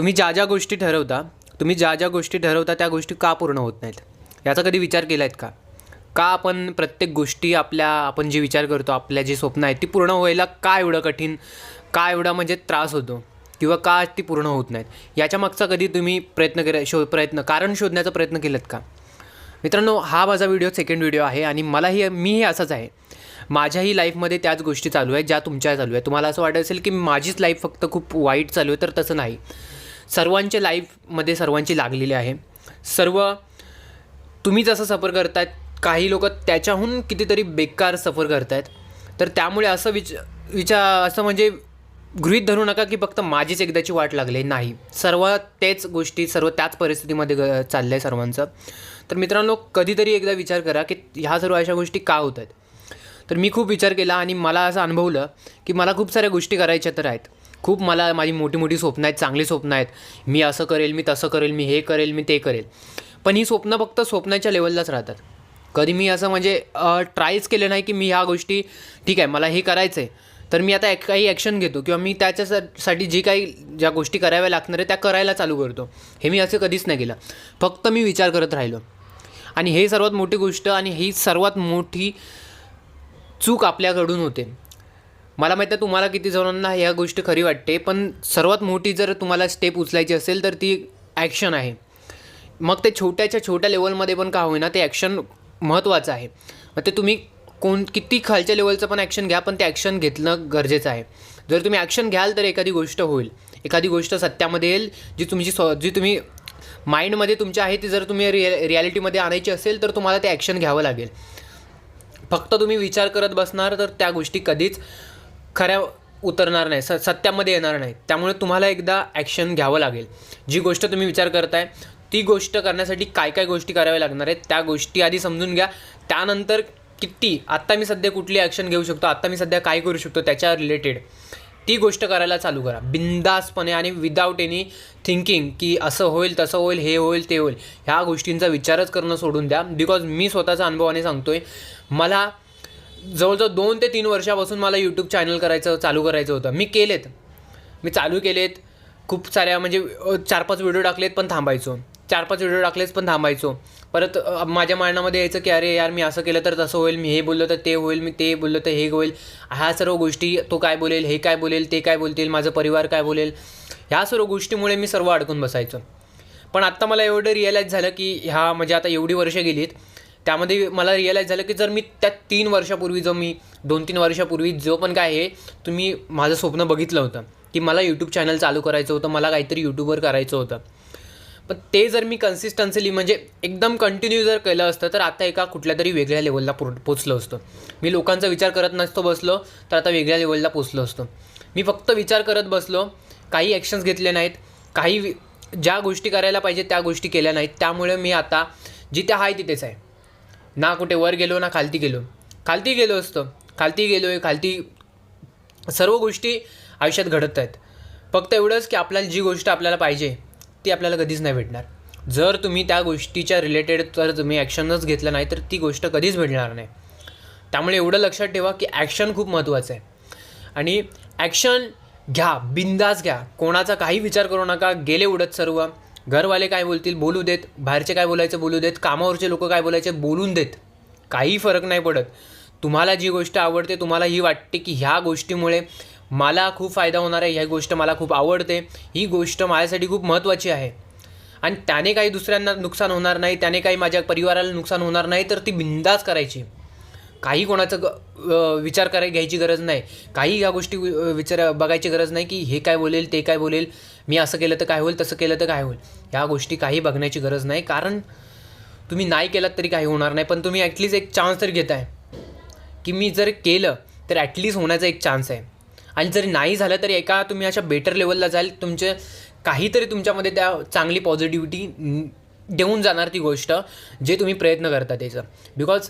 तुम्ही ज्या ज्या गोष्टी ठरवता तुम्ही ज्या ज्या गोष्टी ठरवता त्या गोष्टी का पूर्ण होत नाहीत? याचा कधी विचार केला आहेत का? का आपण प्रत्येक गोष्टी आपल्या आपण जे विचार करतो आपल्या जी स्वप्न आहेत ती पूर्ण व्हायला का एवढं कठीण का एवढा म्हणजे त्रास होतो? किंवा का ती पूर्ण होत नाहीत? याच्या मागचा कधी तुम्ही प्रयत्न केला शो प्रयत्न कारण शोधण्याचा प्रयत्न केलात का? मित्रांनो हा माझा व्हिडिओ सेकंड व्हिडिओ आहे आणि मलाही मीही असाच आहे. माझ्याही लाईफमध्ये त्याच गोष्टी चालू आहेत ज्या तुमच्या चालू आहेत. तुम्हाला असं वाटत असेल की माझीच लाईफ फक्त खूप वाईट चालू आहे तर तसं नाही. सर्वांच्या लाईफमध्ये सर्वांची लागलेली आहे. सर्व तुम्ही जसं सफर करतायत काही लोक त्याच्याहून कितीतरी बेकार सफर करतायत. तर त्यामुळे असं विच विचार असं म्हणजे गृहीत धरू नका की फक्त माझीच एकदाची वाट लागली नाही. सर्व तेच गोष्टी सर्व त्याच परिस्थितीमध्ये ग चाललं आहे सर्वांचं. तर मित्रांनो कधीतरी एकदा विचार करा की ह्या सर्व अशा गोष्टी का होत आहेत तर मी खूप विचार केला आणि मला असं अनुभवलं की मला खूप साऱ्या गोष्टी करायच्या तर आहेत. खूप मला माझी मोठी मोठी स्वप्न आहेत चांगली स्वप्न आहेत. मी असं करेल मी तसं करेल मी हे करेल मी ते करेल. पण ही स्वप्न फक्त स्वप्नाच्या लेवललाच राहतात. कधी मी असं म्हणजे ट्रायच केलं नाही की मी ह्या गोष्टी ठीक आहे मला हे करायचं आहे तर मी आता काही ॲक्शन घेतो किंवा मी त्याच्यासाठी जी काही ज्या गोष्टी कराव्या लागणार आहे त्या करायला चालू करतो. हे मी असं कधीच नाही केलं. फक्त मी विचार करत राहिलो. आणि हे सर्वात मोठी गोष्ट आणि ही सर्वात मोठी चूक आपल्याकडून होते. मला माहीत आहे तुम्हाला किती जणांना ह्या गोष्ट खरी वाटते पण सर्वात मोठी जर तुम्हाला स्टेप उचलायची असेल तर ती ॲक्शन आहे. मग ते छोट्याच्या छोट्या लेवलमध्ये पण का होईना ते ॲक्शन महत्त्वाचं आहे. मग ते तुम्ही कोण किती खालच्या लेवलचं पण ॲक्शन घ्या पण ते ॲक्शन घेतलं गरजेचं आहे. जर तुम्ही ॲक्शन घ्याल तर एखादी गोष्ट होईल. एखादी गोष्ट सत्यामध्ये येईल जी तुमची स्व जी तुम्ही माइंडमध्ये तुमच्या आहे ती जर तुम्ही रिअ रियालिटीमध्ये आणायची असेल तर तुम्हाला ते ॲक्शन घ्यावं लागेल. फक्त तुम्ही विचार करत बसणार तर त्या गोष्टी कधीच खऱ्या उतरणार नाही स सत्यामध्ये येणार नाही. त्यामुळे तुम्हाला एकदा ॲक्शन घ्यावं लागेल. जी गोष्ट तुम्ही विचार करताय ती गोष्ट करण्यासाठी काय काय गोष्टी कराव्या लागणार आहेत त्या गोष्टी आधी समजून घ्या. त्यानंतर किती आत्ता मी सध्या कुठली ॲक्शन घेऊ शकतो आत्ता मी सध्या काय करू शकतो त्याच्या रिलेटेड ती गोष्ट करायला चालू करा. बिंदासपणे आणि विदाऊट एनी थिंकिंग की असं होईल तसं होईल हे होईल ते होईल. ह्या गोष्टींचा विचारच करणं सोडून द्या. बिकॉज मी स्वतःचा अनुभवाने सांगतोय मला जवळजवळ दोन ते तीन वर्षापासून मला यूट्यूब चॅनल करायचं चालू करायचं होतं. मी केलेत. मी चालू केलेत. खूप साऱ्या म्हणजे चार पाच व्हिडिओ टाकलेत पण थांबायचो. चार पाच व्हिडिओ टाकलेत पण थांबायचो. परत माझ्या मनामध्ये यायचं की अरे यार मी असं केलं तर तसं होईल मी हे बोललो तर ते होईल मी ते बोललो तर हे होईल. ह्या सर्व गोष्टी तो काय बोलेल हे काय बोलेल ते काय बोलतील माझं परिवार काय बोलेल ह्या सर्व गोष्टीमुळे मी सर्व अडकून बसायचो. पण आत्ता मला एवढं रिअलाईज झालं की ह्या म्हणजे आता एवढी वर्ष गेलीत त्यामध्ये मला रिअलाईज झालं की जर मी त्या तीन वर्षापूर्वी जो मी दोन तीन वर्षापूर्वी जो पण काय आहे तुम्ही माझं स्वप्न बघितलं होतं की मला यूट्यूब चॅनल चालू करायचं होतं मला काहीतरी यूट्यूबवर करायचं होतं. पण ते जर मी कन्सिस्टन्सीली म्हणजे एकदम कंटिन्यू जर केलं असतं तर आता एका कुठल्या तरी वेगळ्या लेवलला पो पोचलो असतो. मी लोकांचा विचार करत नसतो बसलो तर आता वेगळ्या लेवलला पोचलो असतो. मी फक्त विचार करत बसलो काही ॲक्शन्स घेतले नाहीत काही ज्या गोष्टी करायला पाहिजे त्या गोष्टी केल्या नाहीत त्यामुळे मी आता जिथे आहे तिथेच आहे. ना कुठे वर गेलो ना खालती गेलो. खालती गेलो असतो. खालती गेलो आहे खालती सर्व गोष्टी आयुष्यात घडत आहेत. फक्त एवढंच की आपल्याला जी गोष्ट आपल्याला पाहिजे ती आपल्याला कधीच नाही भेटणार. जर तुम्ही त्या गोष्टीच्या रिलेटेड जर तुम्ही ॲक्शनच घेतलं नाही तर ती गोष्ट कधीच भेटणार नाही. त्यामुळे एवढं लक्षात ठेवा की ॲक्शन खूप महत्त्वाचं आहे. आणि ॲक्शन घ्या बिंदास घ्या. कोणाचा काही विचार करू नका. गेले उडत सर्व. घरवाले काय बोलतील? बोलू देत. बाहेरचे काय बोलायचं? बोलू देत. कामावरचे लोक काय बोलायचे? बोलून देत. काही फरक नाही पडत. तुम्हाला जी गोष्ट आवडते तुम्हाला ही वाटते की ह्या गोष्टीमुळे मला खूप फायदा होणार आहे. ह्या गोष्ट मला खूप आवडते. ही गोष्ट माझ्यासाठी खूप महत्त्वाची आहे. आणि त्याने काही दुसऱ्यांना नुकसान होणार नाही त्याने काही माझ्या परिवाराला नुकसान होणार नाही तर ती बिंदास करायची. काही कोणाचं ग विचार कराय घ्यायची गरज नाही. काही ह्या गोष्टी विचार बघायची गरज नाही की हे काय बोलेल ते काय बोलेल. मी असं केलं तर काय होईल तसं केलं तर काय होईल. ह्या गोष्टी काही बघण्याची गरज नाही कारण तुम्ही नाही केलात तरी काही होणार नाही पण तुम्ही ॲटलीस्ट एक चान्स तरी घेताय. की मी जर केलं तर ॲटलीस्ट होण्याचा एक चान्स आहे. आणि जर नाही झालं तरी एका तुम्ही अशा बेटर लेवलला जाल तुमचे काहीतरी तुमच्यामध्ये त्या चांगली पॉझिटिव्हिटी देऊन जाणार ती गोष्ट जे तुम्ही प्रयत्न करता त्याचं. बिकॉज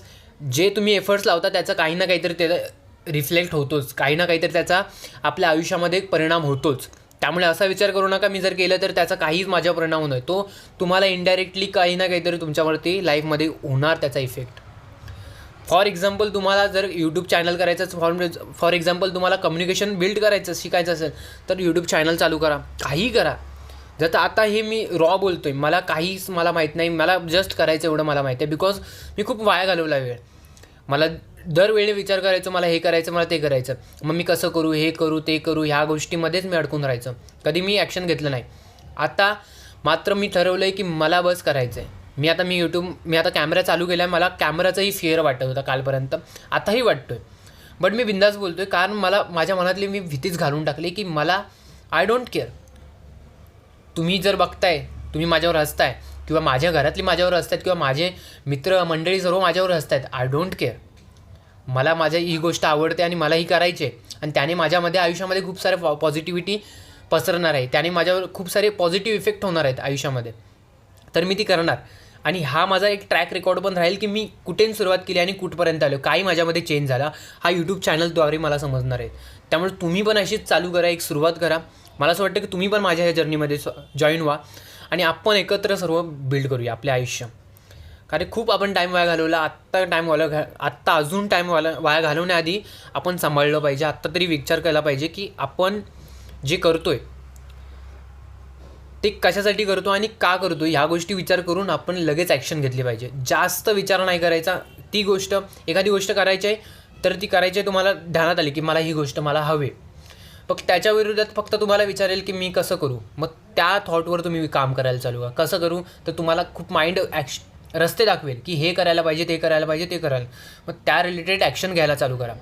जे तुम्ही एफर्ट्स लावता त्याचा काही ना काहीतरी त्याचा रिफ्लेक्ट होतोच. काही ना काहीतरी त्याचा आपल्या आयुष्यामध्ये एक परिणाम होतोच. त्यामुळे असा विचार करू नका मी जर केलं तर त्याचा काहीच माझ्या परिणाम होणार तो तुम्हाला इनडायरेक्टली काही ना काहीतरी तुमच्यावरती लाईफमध्ये होणार त्याचा इफेक्ट फॉर एक्झाम्पल तुम्हाला जर यूट्यूब चॅनल करायचं फॉर फॉर एक्झाम्पल तुम्हाला कम्युनिकेशन बिल्ड करायचं शिकायचं असेल तर यूट्यूब चॅनल चालू करा. काही करा. जर आता हे मी रॉ बोलतो आहे मला काहीच मला माहीत नाही मला जस्ट करायचं एवढं मला माहीत आहे बिकॉज मी खूप वाया घालवला वेळ. मला दरवेळी विचार करायचं मला हे करायचं मला ते करायचं. मग मी कसं करू हे करू ते करू ह्या गोष्टीमध्येच मी अडकून राहायचं. कधी मी ॲक्शन घेतलं नाही. आता मात्र मी ठरवलं आहे की मला बस करायचं आहे मी आता मी यूट्यूब मी आता कॅमेरा चालू केला आहे मला कॅमेराचाही फिअर वाटत होता कालपर्यंत. आताही वाटतो आहे बट मी बिंदास बोलतो आहे कारण मला माझ्या मनातली मी भीतीच घालून टाकली की मला आय डोंट केअर तुम्ही जर बघताय तुम्ही माझ्यावर हसताय किंवा माझ्या घरातली माझ्यावर हसतात किंवा माझे मित्र मंडळी सर्व माझ्यावर हसतायत आय डोंट केअर मला माझ्या ही गोष्ट आवडते आणि मला ही करायची आहे. आणि त्याने माझ्यामध्ये आयुष्यामध्ये खूप सारे पॉझिटिव्हिटी पसरणार आहे. त्याने माझ्यावर खूप सारे पॉझिटिव्ह इफेक्ट होणार आहेत आयुष्यामध्ये. तर मी ती करणार. आणि हा माझा एक ट्रॅक रेकॉर्ड पण राहील की मी कुठेन सुरुवात केली आणि कुठपर्यंत आलो. काही माझ्यामध्ये चेंज झाला. हा यूट्यूब चॅनलद्वारे मला समजणार आहे. त्यामुळे तुम्ही पण अशीच चालू करा एक सुरुवात करा. मला असं वाटतं की तुम्ही पण माझ्या ह्या जर्नीमध्ये जॉईन व्हा. आणि आपण एकत्र सर्व बिल्ड करूया आपले आयुष्य. कारण खूप आपण टाईम वाया घालवला. आत्ता टाईम वाया घा आत्ता अजून टाईम वाया वाया घालवण्याआधी आपण सांभाळलं पाहिजे. आत्ता तरी विचार केला पाहिजे की आपण जे करतो आहे ते कशासाठी करतो आणि का करतो ह्या गोष्टी विचार करून आपण लगेच ॲक्शन घेतली पाहिजे. जास्त विचार नाही करायचा. ती गोष्ट एखादी गोष्ट करायची आहे तर ती करायची आहे तुम्हाला ध्यानात आली की मला ही गोष्ट मला हवे फक्त त्याच्या विरोधात फक्त तुम्हाला विचारेल की मी कसं करू? मग त्या थॉटवर तुम्ही काम करायला चालू का कसं करू? तर तुम्हाला खूप माइंड ॲक्श रस्ते दाखवेल की हे करायला पाहिजे ते करायला पाहिजे ते करायला मग त्या रिलेटेड ॲक्शन घ्यायला चालू करा.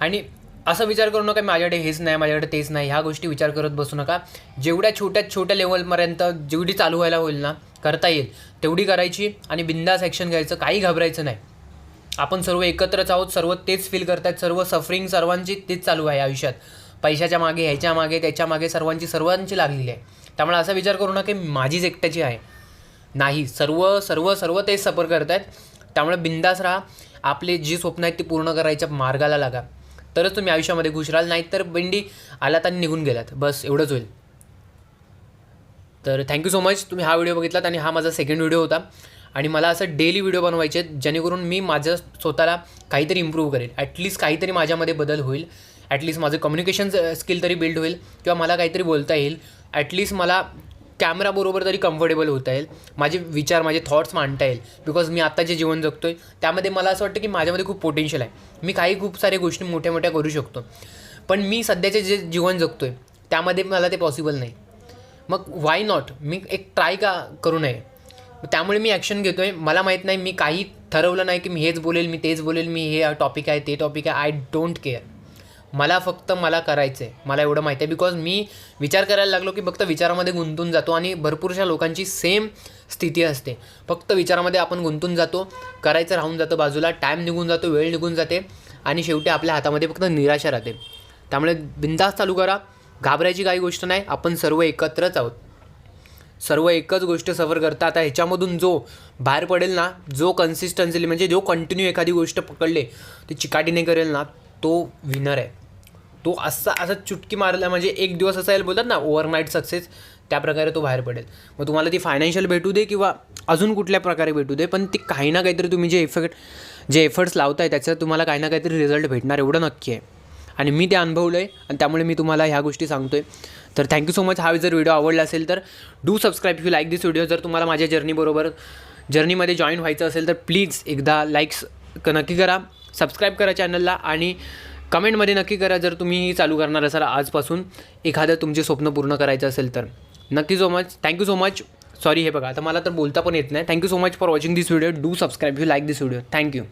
आणि असं विचार करू नका माझ्याकडे हेच नाही माझ्याकडे तेच नाही. ह्या गोष्टी विचार करत बसू नका. जेवढ्या छोट्यात छोट्या लेवलपर्यंत जेवढी चालू व्हायला होईल ना करता येईल. तेवढी करायची आणि बिंदास ॲक्शन घ्यायचं काही घाबरायचं नाही. आपण सर्व एकत्रच आहोत सर्व तेच फील करतायत सर्व सफरिंग सर्वांची तेच चालू आहे आयुष्यात. पैशाच्या मागे ह्याच्या मागे त्याच्यामागे सर्वांची सर्वांची लागलेली आहे. त्यामुळे असा विचार करू नका की माझीच एकट्याची आहे. नाही सर्व सर्व सर्व तेच सफर करत आहेत त्यामुळे बिंदास राहा. आपले जी स्वप्न आहेत ती पूर्ण करायच्या मार्गाला लागा. तरच तुम्ही आयुष्यामध्ये खुश राहाल नाही तर बंडी आलात आणि निघून गेलात. बस एवढंच होईल. तर थँक्यू सो मच तुम्ही हा व्हिडिओ बघितलात आणि हा माझा सेकंड व्हिडिओ होता. आणि मला असं डेली व्हिडिओ बनवायचे आहेत जेणेकरून मी माझं स्वतःला काहीतरी इम्प्रूव्ह करेल ॲटलीस्ट काहीतरी माझ्यामध्ये बदल होईल. ॲटलीस्ट माझं कम्युनिकेशन स्किल तरी बिल्ड होईल. किंवा मला काहीतरी बोलता येईल. ॲटलीस्ट मला कॅमेराबरोबर तरी कम्फर्टेबल होता येईल. माझे विचार माझे थॉट्स मांडता येईल. बिकॉज मी आत्ता जे जीवन जगतो आहे त्यामध्ये मला असं वाटतं की माझ्यामध्ये खूप पोटेन्शियल आहे. मी काही खूप साऱ्या गोष्टी मोठ्या मोठ्या करू शकतो. पण मी सध्याचे जे जीवन जगतो आहे त्यामध्ये मला ते पॉसिबल नाही. मग वाय नॉट मी एक ट्राय का करू नये? त्यामुळे मी ॲक्शन घेतो आहे मला माहीत नाही मी काही ठरवलं नाही की मी हेच बोलेल मी तेच बोलेल मी हे टॉपिक आहे ते टॉपिक आहे. आय डोंट केअर मला फक्त मला करायचं आहे मला एवढं माहिती आहे. बिकॉज मी विचार करायला लागलो की फक्त विचारामध्ये गुंतून जातो आणि भरपूरशा लोकांची सेम स्थिती असते. फक्त विचारामध्ये आपण गुंतून जातो करायचं राहून जातो बाजूला टाईम निघून जातो वेळ निघून जाते आणि शेवटी आपल्या हातामध्ये फक्त निराशा राहते. त्यामुळे बिंदास चालू करा घाबरायची काही गोष्ट नाही आपण सर्व एकत्रच आहोत. सर्व एकच गोष्ट सफर करता. आता ह्याच्यामधून जो बाहेर पडेल ना जो कन्सिस्टन्सीली म्हणजे जो कंटिन्यू एखादी गोष्ट पकडले ती चिकाटीने करेल ना तो विनर आहे. तो असा असं चुटकी मारला म्हणजे एक दिवस असा यायला बोलतात ना ओव्हरनाईट सक्सेस त्या प्रकारे तो बाहेर पडेल. मग तुम्हाला ती फायनान्शियल भेटू दे किंवा अजून कुठल्या प्रकारे भेटू दे पण ती काही ना काहीतरी तुम्ही जे इफेक्ट जे एफर्ट्स लावताय त्याचा तुम्हाला काही ना काहीतरी रिझल्ट भेटणार एवढं नक्की आहे. आणि मी ते अनुभवलं आहे आणि त्यामुळे मी तुम्हाला ह्या गोष्टी सांगतो आहे तर थँक्यू सो मच हा जर व्हिडिओ आवडला असेल तर do subscribe you like this video जर तुम्हाला माझ्या जर्नीबरोबर जर्नीमध्ये जॉईन व्हायचं असेल तर प्लीज एकदा लाईक्स क नक्की करा. सबस्क्राईब करा चॅनलला आणि कमेंटमध्ये नक्की करा जर तुम्ही चालू करणार असाल आजपासून एखादं तुमचे स्वप्न पूर्ण करायचं असेल तर. नक्की so much thank you so much sorry हे बघा आता मला तर बोलता पण येत नाही. Thank you so much for watching this video do subscribe you like this video thank you